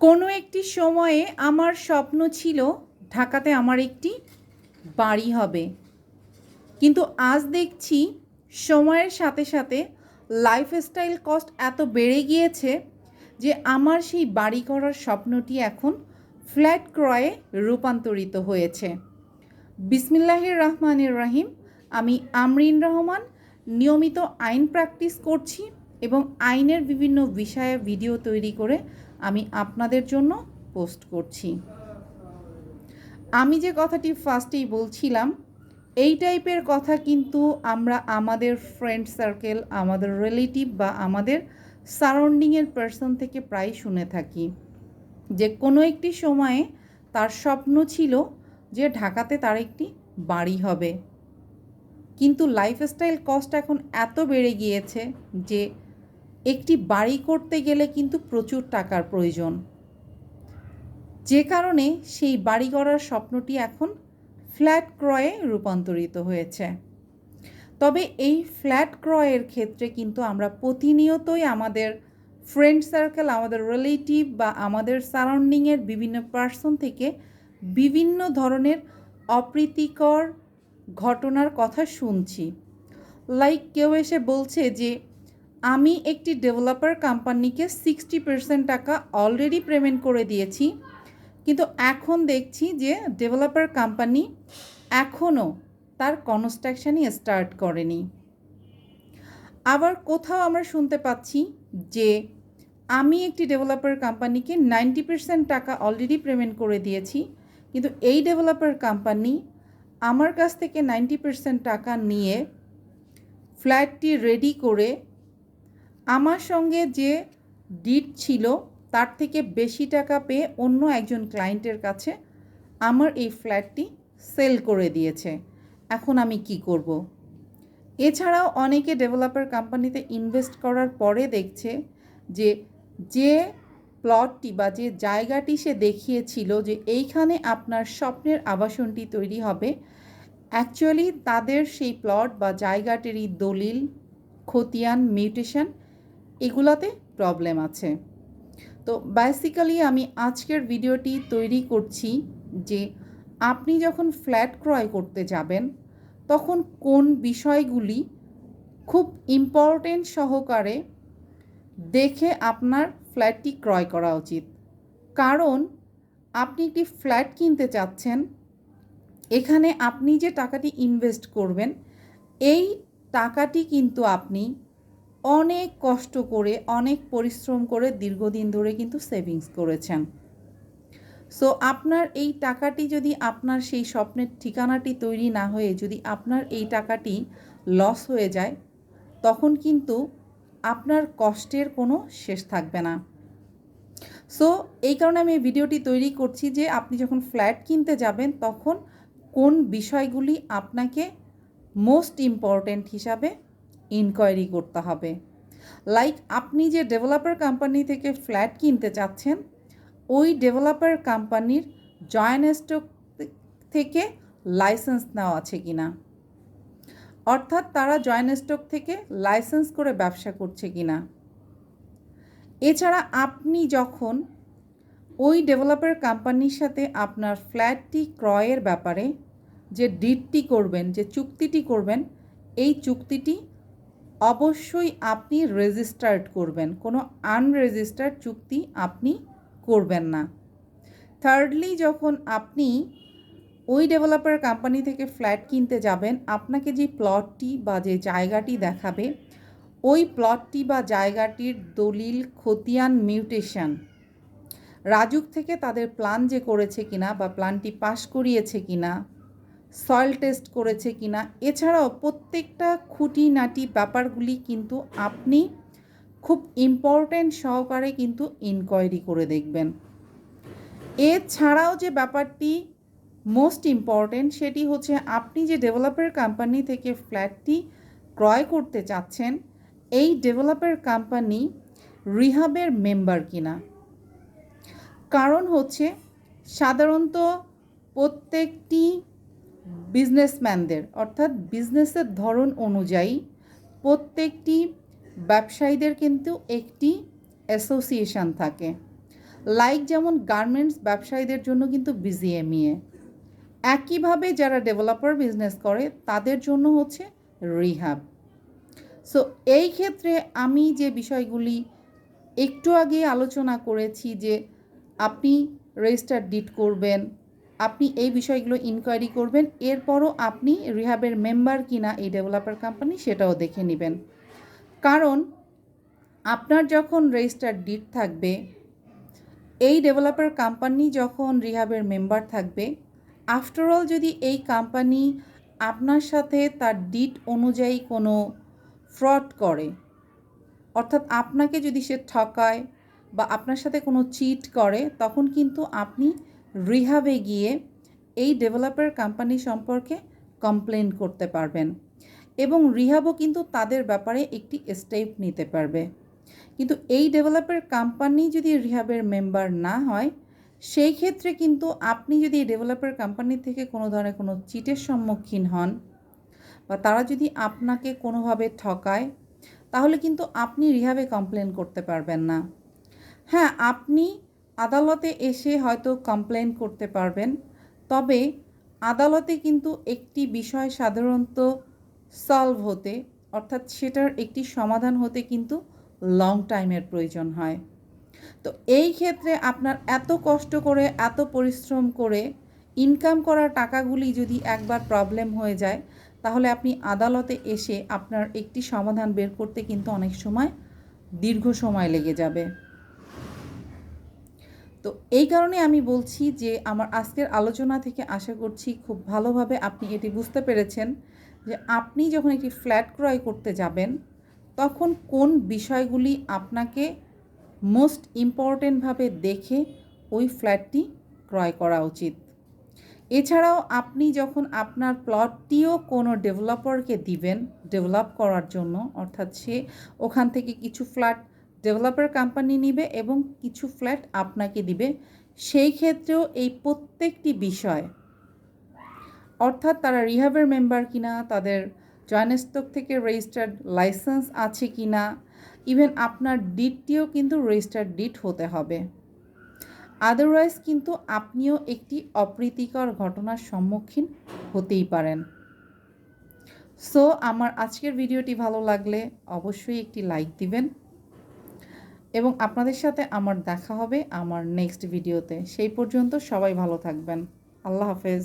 কোনো একটি সময়ে আমার স্বপ্ন ছিল ঢাকাতে আমার একটি বাড়ি হবে। কিন্তু আজ দেখছি সময়ের সাথে সাথে লাইফস্টাইল কস্ট এত বেড়ে গিয়েছে যে আমার সেই বাড়ি করার স্বপ্নটি এখন ফ্ল্যাট ক্রয়ে রূপান্তরিত হয়েছে। বিসমিল্লাহির রহমানির রাহিম, আমি আমরিন রহমান, নিয়মিত আইন প্র্যাকটিস করছি। এবং আইনের বিভিন্ন বিষয়ে ভিডিও তৈরি করে আমি আপনাদের জন্য পোস্ট করছি। আমি যে কথাটি ফার্স্টেই বলছিলাম, এই টাইপের কথা কিন্তু আমরা আমাদের ফ্রেন্ড সার্কেল আমাদের রিলেটিভ বা আমাদের সারাউন্ডিংয়ের পার্সন থেকে প্রায় শুনে থাকি। যে কোনো একটি সময়ে তার স্বপ্ন ছিল যে ঢাকাতে তার একটি বাড়ি হবে। কিন্তু লাইফস্টাইল কস্ট এখন এত বেড়ে গিয়েছে যে একটি বাড়ি করতে গেলে কিন্তু প্রচুর টাকার প্রয়োজন। যে কারণে সেই বাড়ি করার স্বপ্নটি এখন ফ্ল্যাট ক্রয়ে রূপান্তরিত হয়েছে। তবে এই ফ্ল্যাট ক্রয়ের ক্ষেত্রে কিন্তু আমরা প্রতিনিয়তই আমাদের ফ্রেন্ড সার্কেল আমাদের রিলেটিভ বা আমাদের সারাউন্ডিংয়ের বিভিন্ন পার্সন থেকে বিভিন্ন ধরনের অপ্রীতিকর ঘটনার কথা শুনছি। লাইক কেউ এসে বলছে যে আমি একটি ডেভেলপার কোম্পানিকে সিক্সটি পার্সেন্ট টাকা অলরেডি পেমেন্ট করে দিয়েছি। কিন্তু এখন দেখছি যে ডেভেলপার কোম্পানি এখনও তার কনস্ট্রাকশানই স্টার্ট করেনি। আবার কোথাও আমরা শুনতে পাচ্ছি যে আমি একটি ডেভেলপার কোম্পানিকে নাইনটি পার্সেন্ট টাকা অলরেডি পেমেন্ট করে দিয়েছি, কিন্তু এই ডেভেলপার কোম্পানি আমার কাছ থেকে নাইনটি পার্সেন্ট টাকা নিয়ে ফ্ল্যাটটি রেডি করে আমার সঙ্গে যে ডিট ছিল, তার থেকে বেশি টাকা পেয়ে অন্য একজন ক্লায়েন্টের কাছে আমার এই ফ্ল্যাটটি সেল করে দিয়েছে এখন আমি কি করব। এছাড়াও অনেকে ডেভেলপার কোম্পানিতে ইনভেস্ট করার পরে দেখছে যে যে প্লটটি বা যে জায়গাটি সে দেখিয়েছিল যে এইখানে আপনার স্বপ্নের আবাসনটি তৈরি হবে, অ্যাকচুয়ালি তাদের সেই প্লট বা জায়গাটিরই দলিল, খতিয়ান, মিউটেশন এগুলাতে প্রবলেম আছে। তো বেসিক্যালি আমি আজকের ভিডিওটি তৈরি করছি যে আপনি যখন ফ্ল্যাট ক্রয় করতে যাবেন, তখন কোন বিষয়গুলি খুব ইম্পর্টেন্ট সহকারে দেখে আপনার ফ্ল্যাটটি ক্রয় করা উচিত। কারণ আপনি একটি ফ্ল্যাট কিনতে চাচ্ছেন, এখানে আপনি যে টাকাটি ইনভেস্ট করবেন, এই টাকাটি কিন্তু আপনি অনেক কষ্ট করে, অনেক পরিশ্রম করে দীর্ঘদিন ধরে কিন্তু সেভিংস করেছেন। সো আপনার এই টাকাটি যদি আপনার সেই স্বপ্নের ঠিকানাটি তৈরি না হয়ে যদি আপনার এই টাকাটি লস হয়ে যায়, তখন কিন্তু আপনার কষ্টের কোনো শেষ থাকবে না। সো এই কারণে আমি ভিডিওটি তৈরি করছি যে আপনি যখন ফ্ল্যাট কিনতে যাবেন, তখন কোন বিষয়গুলি আপনাকে মোস্ট ইম্পর্ট্যান্ট হিসাবে ইনকোয়ারি করতে হবে। লাইক আপনি যে ডেভেলপার কোম্পানি থেকে ফ্ল্যাট কিনতে চাচ্ছেন, ওই ডেভেলপার কোম্পানির জয়েন্ট স্টক থেকে লাইসেন্স নেওয়া আছে কি না অর্থাৎ তারা জয়েন্ট স্টক থেকে লাইসেন্স করে ব্যবসা করছে কি না এছাড়া আপনি যখন ওই ডেভেলপার কোম্পানির সাথে আপনার ফ্ল্যাটটি ক্রয়ের ব্যাপারে যে ডিটটি করবেন, যে চুক্তিটি করবেন, এই চুক্তিটি অবশ্যই আপনি রেজিস্টার্ড করবেন। কোনো আনরেজিস্টার্ড চুক্তি আপনি করবেন না। থার্ডলি যখন আপনি ওই ডেভেলপার কোম্পানি থেকে ফ্ল্যাট কিনতে যাবেন, আপনাকে যে প্লটটি বা যে জায়গাটি দেখাবে, ওই প্লটটি বা জায়গাটির দলিল খতিয়ান মিউটেশন রাজুক থেকে তাদের প্ল্যান যে করেছে কিনা বা প্ল্যানটি পাশ করিয়েছে কিনা সয়েল টেস্ট করেছে কিনা। এছাড়াও প্রত্যেকটা খুঁটিনাটি ব্যাপারগুলি কিন্তু আপনি খুব ইম্পর্ট্যান্ট সহকারে কিন্তু ইনকোয়ারি করে দেখবেন। এছাড়াও যে ব্যাপারটি মোস্ট ইম্পর্ট্যান্ট সেটি হচ্ছে আপনি যে ডেভেলপার কোম্পানি থেকে ফ্ল্যাটটি ক্রয় করতে চাচ্ছেন, এই ডেভেলপার কোম্পানি রিহাবের মেম্বার কিনা। কারণ হচ্ছে সাধারণত প্রত্যেকটি বিজনেসম্যানদের অর্থাৎ বিজনেসের ধরন অনুযায়ী প্রত্যেকটি ব্যবসায়ীদের কিন্তু একটি অ্যাসোসিয়েশন থাকে। লাইক যেমন গার্মেন্টস ব্যবসায়ীদের জন্য কিন্তু বিজিএমইএ একইভাবে যারা ডেভেলপার বিজনেস করে, তাদের জন্য হচ্ছে রিহাব সো এই ক্ষেত্রে আমি যে বিষয়গুলি একটু আগে আলোচনা করেছি যে আপনি রেজিস্টার ডিট করবেন আপনি এই বিষয়গুলো ইনকোয়ারি করবেন, এরপরও আপনি রিহাবের মেম্বার কিনা এই ডেভেলপার কোম্পানি সেটাও দেখে নেবেন। কারণ আপনার যখন রেজিস্টার ডিট থাকবে, এই ডেভেলপার কোম্পানি যখন রিহাবের মেম্বার থাকবে আফটারঅল যদি এই কোম্পানি আপনার সাথে তার ডিট অনুযায়ী কোনো ফ্রড করে, অর্থাৎ আপনাকে যদি সে ঠকায় বা আপনার সাথে কোনো চিট করে, তখন কিন্তু আপনি রিহাবে গিয়ে এই ডেভেলপার কোম্পানি সম্পর্কে কমপ্লেন করতে পারবেন। এবং রিহাবও কিন্তু তাদের ব্যাপারে একটি স্টেপ নিতে পারবে। কিন্তু এই ডেভেলপার কোম্পানি যদি রিহাবের মেম্বার না হয়, সেই ক্ষেত্রে কিন্তু আপনি যদি ডেভেলপার কোম্পানি থেকে কোনো ধরনের কোনো চিটের সম্মুখীন হন বা তারা যদি আপনাকে কোনোভাবে ঠকায়, তাহলে কিন্তু আপনি রিহাবে কমপ্লেন করতে পারবেন না। হ্যাঁ আপনি আদালতে এসে হয়তো কমপ্লেন করতে পারবেন। তবে আদালতে কিন্তু একটি বিষয় সাধারণত সলভ হতে, অর্থাৎ সেটার একটি সমাধান হতে কিন্তু লং টাইমের প্রয়োজন হয়। তো এই ক্ষেত্রে আপনার এত কষ্ট করে, এত পরিশ্রম করে ইনকাম করা টাকাগুলি যদি একবার প্রবলেম হয়ে যায়, তাহলে আপনি আদালতে এসে আপনার একটি সমাধান বের করতে কিন্তু অনেক সময় দীর্ঘ সময় লেগে যাবে। তো এই কারণে আমি বলছি যে আমার আজকের আলোচনা থেকে আশা করছি খুব ভালোভাবে আপনি এটি বুঝতে পেরেছেন যে আপনি যখন একটি ফ্ল্যাট ক্রয় করতে যাবেন, তখন কোন বিষয়গুলি আপনাকে মোস্ট ইম্পর্টেন্টভাবে দেখে ওই ফ্ল্যাটটি ক্রয় করা উচিত। এছাড়াও আপনি যখন আপনার প্লটটিও কোনো ডেভেলপারকে দিবেন, ডেভেলপ করার জন্য, অর্থাৎ সে ওখান থেকে কিছু ফ্ল্যাট ডেভেলপার কোম্পানি নিবে এবং কিছু ফ্ল্যাট আপনাকে দিবে। সেই ক্ষেত্রেও এই প্রত্যেকটি বিষয়, অর্থাৎ তারা রিহাবের মেম্বার কিনা, তাদের জয়নেস্তক থেকে রেজিস্টার্ড লাইসেন্স আছে কি না ইভেন আপনার ডিটটিও কিন্তু রেজিস্টার্ড ডিট হতে হবে। আদারওয়াইজ কিন্তু আপনিও একটি অপ্রীতিকর ঘটনার সম্মুখীন হতেই পারেন। সো আমার আজকের ভিডিওটি ভালো লাগলে অবশ্যই একটি লাইক দিবেন। এবং আপনাদের সাথে আমার দেখা হবে আমার নেক্সট ভিডিওতে সেই পর্যন্ত সবাই ভালো থাকবেন। আল্লাহ হাফেজ।